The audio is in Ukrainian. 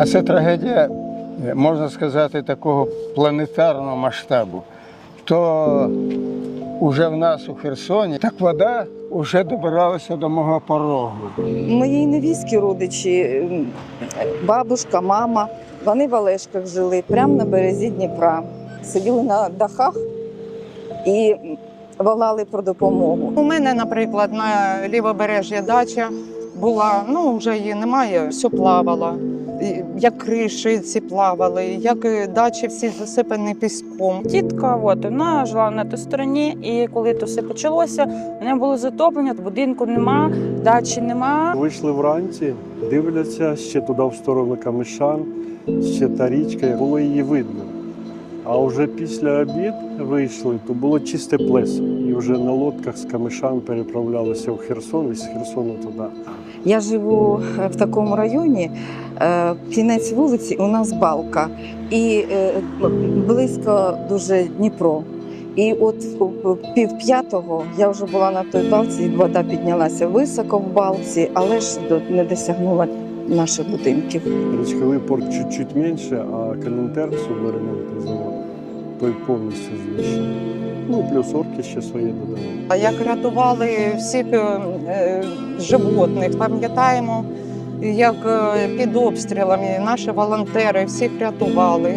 А це трагедія, можна сказати, такого планетарного масштабу. То вже в нас у Херсоні так вода вже добиралася до мого порогу. Моїй невістки родичі, бабушка, мама, вони в Олешках жили прямо на березі Дніпра. Сиділи на дахах і волали про допомогу. У мене, наприклад, на лівобережжя дача була, ну вже її немає, все плавало. Як криші ці плавали, як дачі всі засипані піском. Тітка, от вона жила на тій стороні, і коли то все почалося, вони були затоплені, будинку нема, дачі нема. Вийшли вранці, дивляться ще туди в сторону Камишан, ще та річка, було її видно. А вже після обід вийшли, то було чисте плесо. Вже на лодках з Камишан переправлялися в Херсон і з Херсону туди. Я живу е, в такому районі, е, кінець вулиці у нас балка, і е, близько дуже Дніпро. І от пів п'ятого я вже була на той балці, і вода піднялася високо в балці, але ж не досягнула наших будинків. Річковий порт чуть-чуть менше, а Калінтер, судноремонтний завод, той повністю знищений. Ну, плюс орки ще свої додали. А як рятували всіх е, е, животних, пам'ятаємо, як е, під обстрілами наші волонтери всіх рятували.